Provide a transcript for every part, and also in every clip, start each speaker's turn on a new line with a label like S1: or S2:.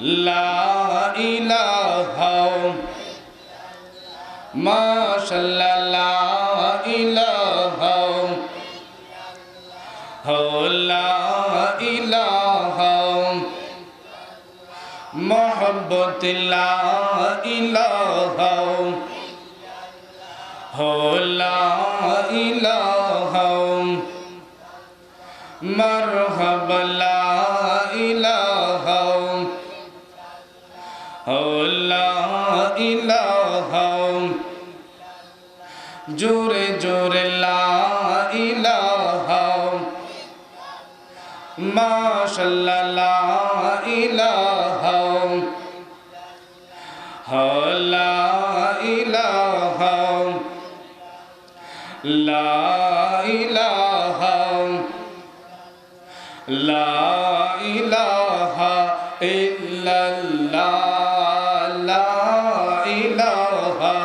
S1: لا إله ما شاء الله لا إله هو لا إله محبة لا إله هو لا إله مرحبا জোরে জোরে লা ইলাহা ইল্লাল্লাহ লা ইলাহা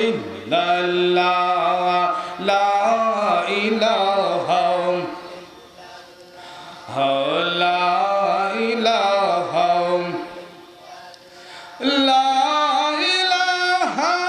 S1: ইল্লাল্লাহ লা ইলাহা লা ইলাহা লা ইলাহা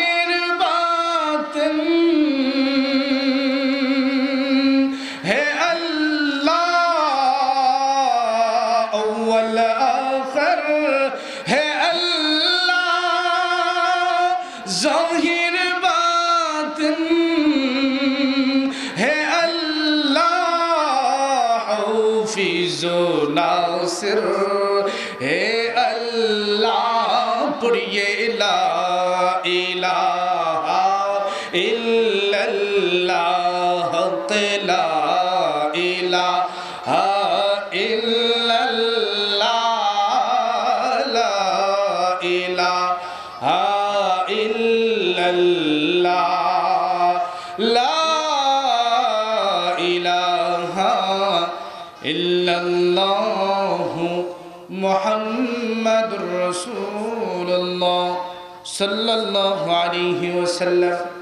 S1: ناصر۔ ہے اللہ پڑھیے لا الہ۔ اللہ لا الہ الا اللہ لا الہ الا اللہ لا إله محمد رسول وسلم